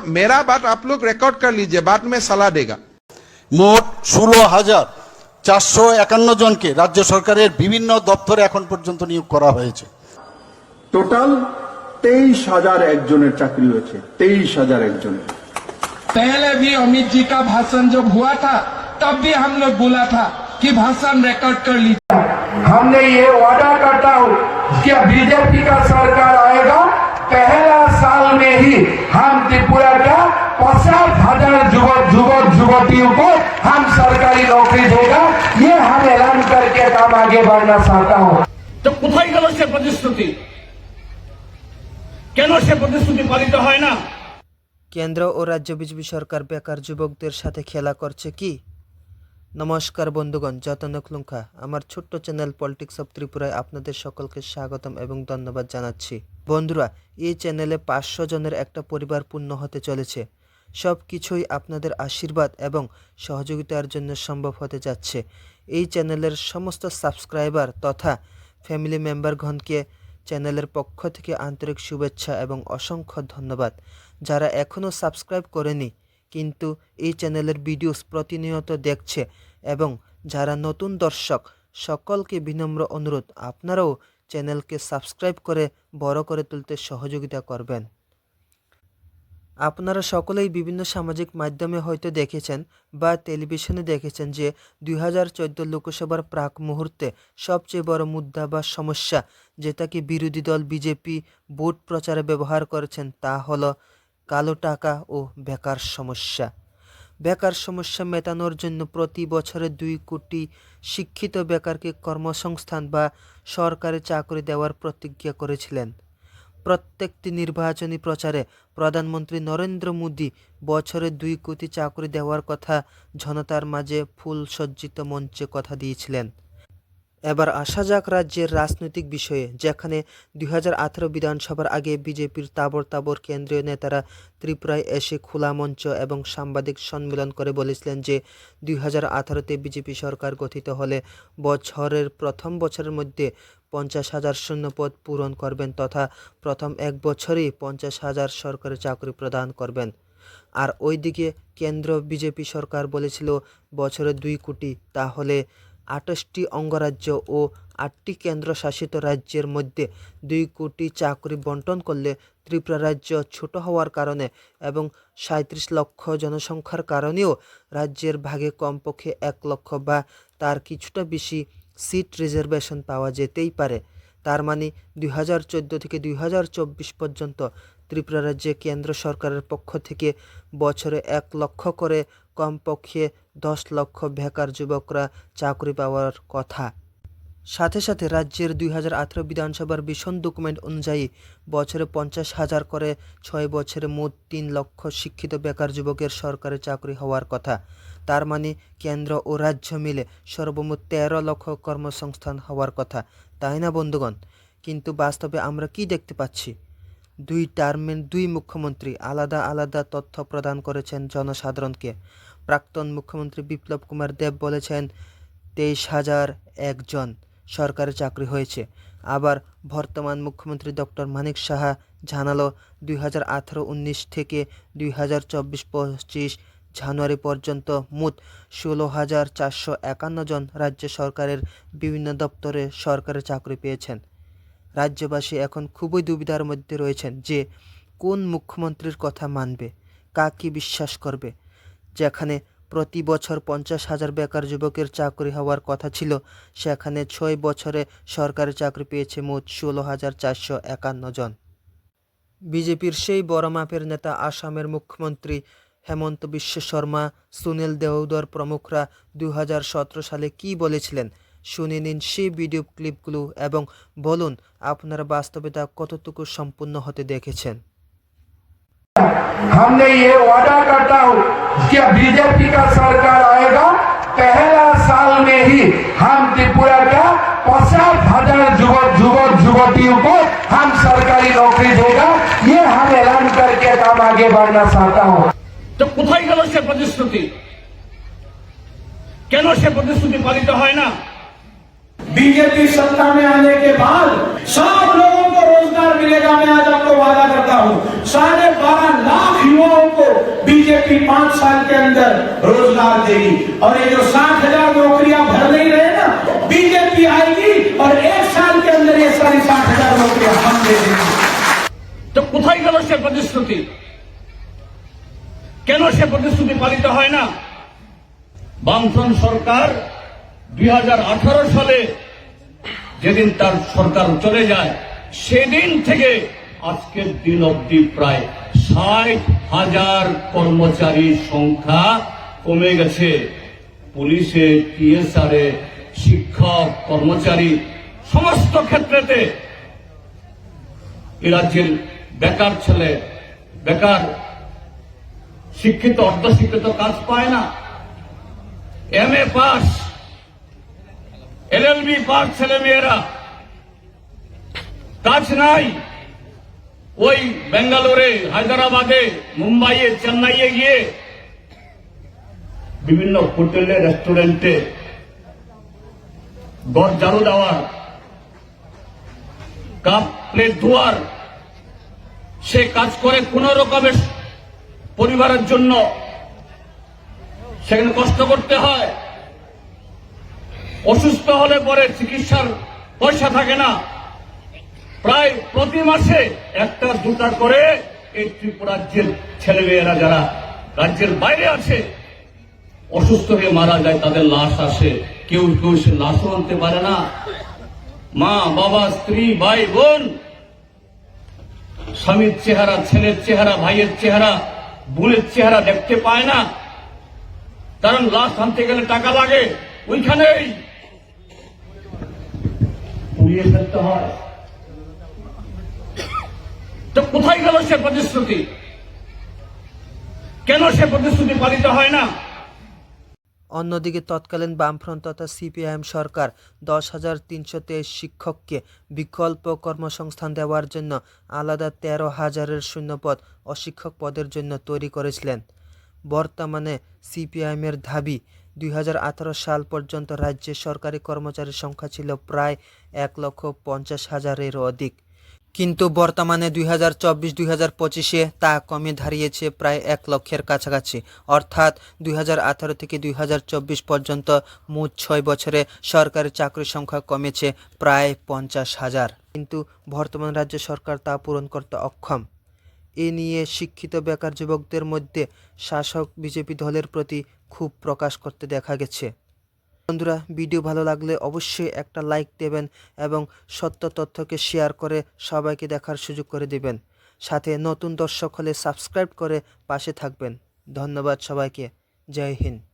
मेरा बात आप लोग रिकॉर्ड कर लीजिए बाद में सलाह देगा মোট ষোলো হাজার চারশো একান্ন জনকে রাজ্য সরকারের বিভিন্ন দপ্তরে এখন পর্যন্ত নিয়োগ করা হয়েছে টোটাল তেইশ হাজার একজনের চাকরি হয়েছে তেইশ হাজার একজনের पहले भी अमित जी का भाषण जब हुआ था तब भी हम लोग बोला था कि भाषण रिकॉर्ड कर लीजिए हमने ये वादा करता हूँ कि बीजेपी का सरकार आएगा पहला साल में ही हम त्रिपुरा का पचास हजार युवक युवक युवतियों को हम सरकारी नौकरी देगा ये हम ऐलान करके काम आगे बढ़ना चाहता हूँ তো কোথায় গেল সে প্রতিশ্রুতি কেন সে প্রতিশ্রুতি পালিত হয় না কেন্দ্র ও রাজ্য বিজেপি সরকার বেকার যুবকদের সাথে খেলা করছে কি নমস্কার বন্ধুগণ, যতন ক্লুঙ্খা আমার ছোট্ট চ্যানেল পলিটিক্স অফ ত্রিপুরায় আপনাদের সকলকে স্বাগতম এবং ধন্যবাদ জানাচ্ছি। বন্ধুরা, এই চ্যানেলে পাঁচশো জনের একটা পরিবার পূর্ণ হতে চলেছে। সব কিছুই আপনাদের আশীর্বাদ এবং সহযোগিতার জন্য সম্ভব হতে যাচ্ছে। এই চ্যানেলের সমস্ত সাবস্ক্রাইবার তথা ফ্যামিলি মেম্বারগণকে চ্যানেলের পক্ষ থেকে আন্তরিক শুভেচ্ছা এবং অসংখ্য ধন্যবাদ। যারা এখনও সাবস্ক্রাইব করেনি, কিন্তু এই চ্যানেলের ভিডিওস প্রতিনিয়ত দেখছে এবং যারা নতুন দর্শক, সকলকে বিনম্র অনুরোধ, আপনারাও চ্যানেলকে সাবস্ক্রাইব করে বড় করে তুলতে সহযোগিতা করবেন। আপনারা সকলেই বিভিন্ন সামাজিক মাধ্যমে হয়তো দেখেছেন বা টেলিভিশনে দেখেছেন যে দুই হাজার চোদ্দ লোকসভার প্রাক মুহূর্তে সবচেয়ে বড় মুদ্রা বা সমস্যা যেটাকে বিরোধী দল বিজেপি ভোট প্রচারে ব্যবহার করেছেন তা হলো কালো টাকা ও বেকার সমস্যা। বেকার সমস্যা মেটানোর জন্য প্রতি বছরে দুই কোটি শিক্ষিত বেকারকে কর্মসংস্থান বা সরকারি চাকরি দেওয়ার প্রতিজ্ঞা করেছিলেন। প্রত্যেকটি নির্বাচনী প্রচারে প্রধানমন্ত্রী নরেন্দ্র মোদী বছরে দুই কোটি চাকরি দেওয়ার কথা জনতার মাঝে ফুল সজ্জিত মঞ্চে কথা দিয়েছিলেন। এবার আসা যাক রাজ্যের রাজনৈতিক বিষয়ে, যেখানে দুই হাজার আঠেরো বিধানসভার আগে বিজেপির তাবর তাবর কেন্দ্রীয় নেতারা ত্রিপুরায় এসে খোলা মঞ্চ এবং সাংবাদিক সম্মেলন করে বলেছিলেন যে দুই হাজার বিজেপি সরকার গঠিত হলে বছরের প্রথম বছরের মধ্যে পঞ্চাশ হাজার শূন্যপদ পূরণ করবেন তথা প্রথম এক বছরেই পঞ্চাশ হাজার সরকারি চাকরি প্রদান করবেন। আর ওইদিকে কেন্দ্র বিজেপি সরকার বলেছিল, বছরে দুই কোটি, তাহলে আঠাশটি অঙ্গরাজ্য ও আটটি কেন্দ্রশাসিত রাজ্যের মধ্যে দুই কোটি চাকরি বন্টন করলে ত্রিপুরা রাজ্য ছোট হওয়ার কারণে এবং সাঁত্রিশ লক্ষ জনসংখ্যার কারণেও রাজ্যের ভাগে কমপক্ষে এক লক্ষ বা তার কিছুটা বেশি সিট রিজার্ভেশন পাওয়া যেতেই পারে। তার মানে দুই হাজার চোদ্দ থেকে দুই হাজার চব্বিশ পর্যন্ত ত্রিপুরা রাজ্যে কেন্দ্র সরকারের পক্ষ থেকে বছরে এক লক্ষ করে কমপক্ষে দশ লক্ষ বেকার যুবকরা চাকরি পাওয়ার কথা। সাথে সাথে রাজ্যের দুই হাজার আঠেরো বিধানসভার ভীষণ ডকুমেন্ট অনুযায়ী বছরে পঞ্চাশ হাজার করে ছয় বছরে মোট তিন লক্ষ শিক্ষিত বেকার যুবকের সরকারি চাকরি হওয়ার কথা। তার মানে কেন্দ্র ও রাজ্য মিলে সর্বমোট তেরো লক্ষ কর্মসংস্থান হওয়ার কথা। তাই না বন্ধুগণ? কিন্তু বাস্তবে আমরা কি দেখতে পাচ্ছি? দুই টার্মের দুই মুখ্যমন্ত্রী আলাদা আলাদা তথ্য প্রদান করেছেন জনসাধারণকে। প্রাক্তন মুখ্যমন্ত্রী বিপ্লব কুমার দেব বলেছেন, তেইশ হাজার একজন সরকারি চাকরি হয়েছে। আবার বর্তমান মুখ্যমন্ত্রী ডক্টর মানিক সাহা জানালো, দুই হাজার আঠারো উনিশ থেকে দুই হাজার চব্বিশ পঁচিশ জানুয়ারি পর্যন্ত মোট ষোলো হাজার চারশো একান্ন জন রাজ্য সরকারের বিভিন্ন দপ্তরে সরকারি চাকরি পেয়েছেন। রাজ্যবাসী এখন খুবই দুবিধার মধ্যে রয়েছেন যে কোন মুখ্যমন্ত্রীর কথা মানবে, কাকে বিশ্বাস করবে। যেখানে প্রতি বছর পঞ্চাশ হাজার বেকার যুবকের চাকরি হওয়ার কথা ছিল, সেখানে ছয় বছরে সরকারি চাকরি পেয়েছে মোট ষোলো হাজার চারশো একান্ন জন। বিজেপির সেই বড় মাপের নেতা আসামের মুখ্যমন্ত্রী হেমন্ত বিশ্ব শর্মা, সুনীল দেওদর প্রমুখরা দু হাজার সতেরো সালে কি বলেছিলেন? শুনে নিন সেই ভিডিও ক্লিপগুলো এবং বলুন আপনারা বাস্তবে তা কতটুকু সম্পূর্ণ হতে দেখেছেন हमने ये वादा करता हूँ कि बीजेपी का सरकार आएगा पहला साल में ही हम त्रिपुरा का पचास हजार युवक युवक युवतियों को हम सरकारी नौकरी देगा ये हम ऐलान करके काम आगे बढ़ना चाहता हूँ তো কোথায় গেল সে প্রতিশ্রুতি কেন সে প্রতিশ্রুতি পালিত হয় না बीजेपी सत्ता में आने के बाद सब लोगों को रोजगार मिलेगा मैं आज आपको वादा करता हूँ साढ़े बारह लाख युवाओं को बीजेपी पांच साल के अंदर रोजगार देगी और ये जो साठ हजार नौकरियां भर नहीं रहे ना बीजेपी आएगी और एक साल के अंदर ये सारी साठ हजार नौकरियां हम दे देंगे তো কোথায় গেল সে প্রতিশ্রুতি কেন সে প্রতিশ্রুতি পালিত হয় না বামফ্রন্ট সরকার দুই সালে যেদিন তার সরকার চলে যায়, সেদিন থেকে আজকের দিন অবধি প্রায় ষাট হাজার কর্মচারীর সংখ্যা কমে গেছে। পুলিশে, টিএসআরে, শিক্ষক, কর্মচারী, সমস্ত ক্ষেত্রেতে রাজ্যের বেকার ছেলে, বেকার শিক্ষিত অর্ধশিক্ষিত কাজ পায় না। M A pass LLB pass ছেলে মেয়েরা, কাজ নাই। ওই বেঙ্গালোরে, হায়দ্রাবাদে, মুম্বাইয়ে, চেন্নাইয়ে গিয়ে বিভিন্ন হোটেলে, রেস্টুরেন্টে গড় ঝাড়ু দেওয়ার, কাপ প্লেট ধোয়ার, সে কাজ করে কোন রকমের পরিবারের জন্য। সেখানে কষ্ট করতে হয়। অসুস্থ হলে পরে চিকিৎসার পয়সা থাকে না। প্রায় প্রতি মাসে একটা দুটা করে এই ত্রিপুরাজ্যের ছেলেমেয়েরা যারা রাজ্যের বাইরে আছে, অসুস্থ হয়ে মারা যায়, তাদের লাশ আসে। কেউ কেউ সে লাশও আনতে পারে না। মা, বাবা, স্ত্রী, ভাই, বোন, স্বামীর চেহারা, ছেলের চেহারা, ভাইয়ের চেহারা, বোনের চেহারা দেখতে পায় না। কারণ লাশ আনতে গেলে টাকা লাগে। ওইখানেই পুড়িয়ে ফেলতে হয়। তো কোথায় গেল সে প্রতিশ্রুতি? কেন সে প্রতিশ্রুতি পালিত হয় না? অন্যদিকে তৎকালীন বামফ্রন্ট তথা সিপিআইএম সরকার দশ হাজার তিনশো তেইশ শিক্ষককে বিকল্প কর্মসংস্থান দেওয়ার জন্য আলাদা তেরো হাজারের শূন্যপদ অশিক্ষক পদের জন্য তৈরি করেছিলেন। বর্তমানে সিপিআইএমের দাবি দুই হাজার আঠারো সাল পর্যন্ত রাজ্যে সরকারি কর্মচারীর সংখ্যা ছিল প্রায় এক লক্ষ পঞ্চাশ হাজারেরও অধিক। কিন্তু বর্তমানে দুই হাজার চব্বিশ দুই হাজার পঁচিশে তা কমে দাঁড়িয়েছে প্রায় এক লক্ষের কাছাকাছি। অর্থাৎ দুই হাজার আঠারো থেকে দুই হাজার চব্বিশ পর্যন্ত মোট ছয় বছরে সরকারি চাকরির সংখ্যা কমেছে প্রায় পঞ্চাশ হাজার। কিন্তু বর্তমান রাজ্য সরকার তা পূরণ করতে অক্ষম। এ নিয়ে শিক্ষিত বেকার যুবকদের মধ্যে শাসক বিজেপি দলের প্রতি ক্ষোভ প্রকাশ করতে দেখা গেছে। বন্ধুরা, ভিডিও ভালো লাগলে অবশ্যই একটা লাইক দেবেন এবং সত্য তথ্যকে শেয়ার করে সবাইকে দেখার সুযোগ করে দেবেন। সাথে নতুন দর্শক হলে সাবস্ক্রাইব করে পাশে থাকবেন। ধন্যবাদ সবাইকে। জয় হিন্দ।